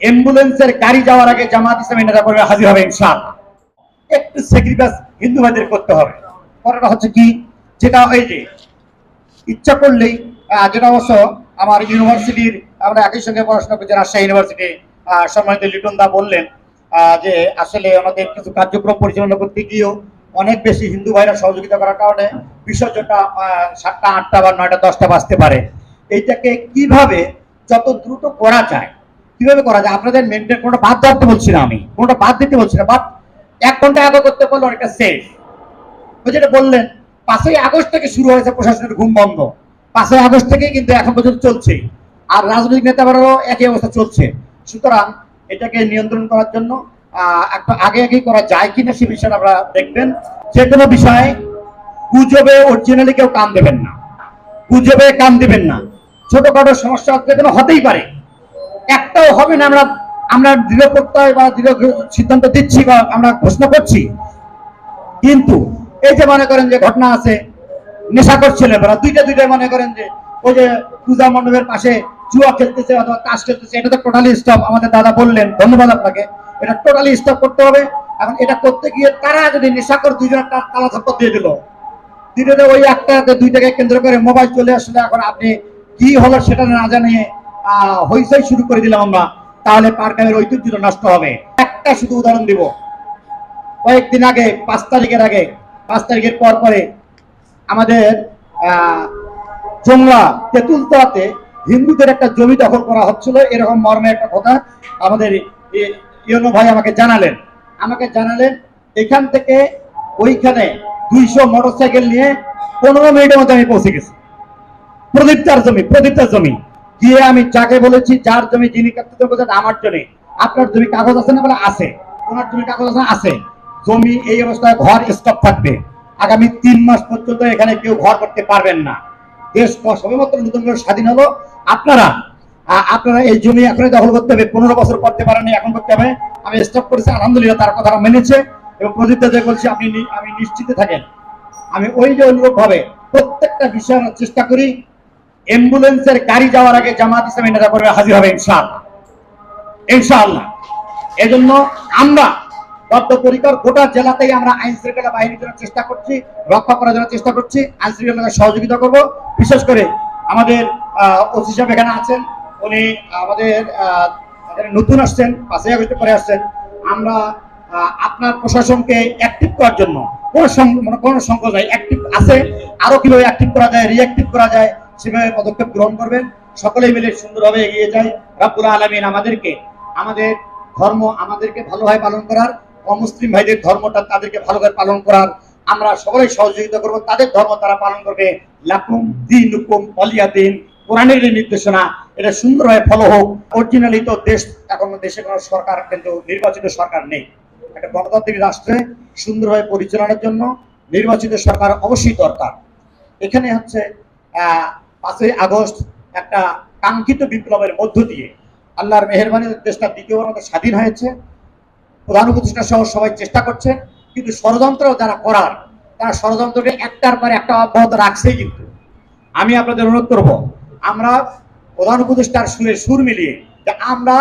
অ্যাম্বুলেন্সের গাড়ি যাওয়ার আগে জামাত ইসলামী নেতা কর্মী হাজির হবে ইনশাআল্লাহ। একটু স্যাক্রিফাইস হিন্দু ভাইদের করতে হবে। করাটা হচ্ছে কি? যেটা ওই যে ইচ্ছা করলেই যেটা অবশ্য আমার ইউনিভার্সিটির, আমরা একই সঙ্গে পড়াশোনা করছি রাজশাহী ইউনিভার্সিটি সম্মানিত লিটন দা বললেন যে আসলে আমাদের কিছু কার্যক্রম পরিচালনা করতে গিয়েও অনেক বেশি হিন্দু ভাইরা সহযোগিতা করার কারণে বিসর্জনটা সাতটা, আটটা বা নয়টা, দশটা বাজতে পারে। এইটাকে কীভাবে যত দ্রুত করা যায় কীভাবে করা যায়? আপনাদের মেনটেন কোনটা বাদ ধরতে বলছি না আমি। কোনটা বাদ দিতে বলছি না বাট এক ঘণ্টা আগে করতে পারলে অনেকটা সেফ ওই যেটা বললেন, পাঁচই আগস্ট থেকে শুরু হয়েছে প্রশাসনের ঘুম বন্ধ। পাঁচই আগস্ট থেকে কিন্তু এখন পর্যন্ত চলছে। আর রাজনৈতিক নেতারাও একই অবস্থা চলছে। সুতরাং এটাকে নিয়ন্ত্রণ করার জন্য একটু আগে আগে করা যায় কিনা সে বিষয়ে আপনারা দেখবেন। যে কোনো বিষয়ে গুজবে অরিজিনালি কেউ কান দেবেন না। গুজবে কান দেবেন না। ছোটখাটো সমস্যা কোনো হতেই পারে। একটাও হবে না, আমরা আমরা দৃঢ় প্রত্যয় বা দৃঢ় সিদ্ধান্ত দিচ্ছি বা আমরা ঘোষণা করছি। কিন্তু এই যে মনে করেন যে ঘটনা আছে নেশা নেশাকর ছেলেমেয়েরা, দুইটা দুইটা মনে করেন যে ওই যে পূজা মণ্ডপের পাশে জুয়া খেলতেছে অথবা তাস খেলতেছে, এটা তো টোটালি স্টপ আমাদের দাদা বললেন, ধন্যবাদ আপনাকে, এটা টোটালি স্টপ করতে হবে। এখন এটা করতে গিয়ে তারা যদি নেশাকর দুইজন তালা থাপ্পড় দিয়ে দিল দিনে ওই একটা দুইটাকে কেন্দ্র করে মোবাইল চলে আসলে এখন আপনি কি হলো সেটা না জানিয়ে হইচই শুরু করে দিলাম আমরা, তাহলে পার্কের ঐতিহ্য নষ্ট হবে। একটা শুধু উদাহরণ দিব। কয়েকদিন আগে, পাঁচ তারিখের আগে, পাঁচ তারিখের পর পরে আমাদের জংলা তেঁতুলতলাতে হিন্দুদের একটা জমি দখল করা হচ্ছিল। এরকম মর্মে একটা কথা আমাদের ইয়নো ভাই আমাকে জানালেন। আমাকে জানালেন, এখান থেকে ওইখানে দুইশো মোটরসাইকেল নিয়ে পনেরো মিনিটের মধ্যে আমি পৌঁছে গেছি। প্রদীপ্তার জমি প্রদীপ্তার জমি। গিয়ে আমি যাকে বলেছি, যার জমি যিনি আমার জমি। আপনার জমি কাগজ আছে না বলে আছে? ওনার জমি কাগজ আছে? আছে। জমি এই অবস্থায় ঘর স্টপ থাকবে। আগামী তিন মাস পর্যন্ত এখানে কেউ ঘর করতে পারবেন না। দেশ সবেমাত্র নতুন করে স্বাধীন হলো। আপনারা আপনারা এই জমি দখল করতে হবে। পনেরো বছর করতে পারেনি, এখন করতে হবে। আমি স্টপ করেছি, আলহামদুলিল্লাহ তার কথা মেনেছে। এবং প্রদীপ্ত বলছি, আপনি আমি নিশ্চিত থাকেন। আমি ওই যে অনুরূপ ভাবে প্রত্যেকটা বিষয় চেষ্টা করি। অ্যাম্বুলেন্সের গাড়ি যাওয়ার আগে জামাত ইসলামী নেতা করবে হাজির হবে ইনশাআল্লাহ। ইনশাআল্লাহ। এজন্য আমরা বদ্ধপরিকর গোটা জেলাতেই আমরা আইন শৃঙ্খলা বাহিনীর জন্য চেষ্টা করছি, রক্ষা করার জন্য চেষ্টা করছি আইন শৃঙ্খলা সহযোগিতা করব। বিশেষ করে আমাদের ওসি সাহেব এখানে আছেন, উনি আমাদের নতুন আসছেন, পাঁচই আগস্টে পরে আসছেন। আমরা আপনার প্রশাসনকে অ্যাক্টিভ করার জন্য কোনো মানে কোনো সংকোচ নাই অ্যাক্টিভ আছে, আরও কীভাবে অ্যাক্টিভ করা যায় রিঅ্যাক্টিভ করা যায় সেভাবে পদক্ষেপ গ্রহণ করবেন। সকলে মিলে সুন্দরভাবে এগিয়ে যায় রাব্বুল আলামিন আমাদেরকে, আমাদের ধর্ম আমাদেরকে ভালোভাবে পালন করার, অমুসলিম ভাইদের ধর্মটা তাদেরকে ভালোভাবে পালন করার। আমরা সকলেই সহযোগিতা করব। তাদের ধর্ম তারা পালন করবে। লাকুম দিন হুকুম অলিয়া দিন কোরআনের নির্দেশনা, এটা সুন্দরভাবে ফলো হোক। অরিজিনালি তো দেশ, এখন দেশে কোনো সরকার কিন্তু নির্বাচিত সরকার নেই। একটা গণতান্ত্রিক রাষ্ট্রে সুন্দরভাবে পরিচালনার জন্য নির্বাচিত সরকার অবশ্যই দরকার। এখানে হচ্ছে পাঁচই আগস্ট একটা কাঙ্ক্ষিত বিপ্লবের মধ্য দিয়ে আল্লাহর মেহরবানিতে দেশটা দ্বিতীয়বার মতো স্বাধীন হয়েছে। প্রধান উপদেষ্টা সহ সবাই চেষ্টা করছে, কিন্তু ষড়যন্ত্র যারা করার, তারা ষড়যন্ত্রকে একটার পর একটা অব্যাহত রাখছেই কিন্তু। আমি আপনাদের অনুরোধ করব, আমরা প্রধান উপদেষ্টার সুরে সুর মিলিয়ে যে আমরা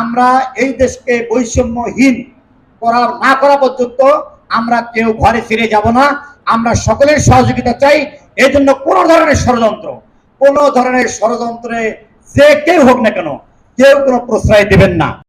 আমরা এই দেশকে বৈষম্যহীন করার, না করা পর্যন্ত আমরা কেউ ঘরে ফিরে যাব না। আমরা সকলের সহযোগিতা চাই এই জন্য কোনো ধরনের ষড়যন্ত্র, কোনো ধরনের ষড়যন্ত্রে যে কেউ হোক না কেন, কেউ কোনো প্রশ্রয় দিবেন না।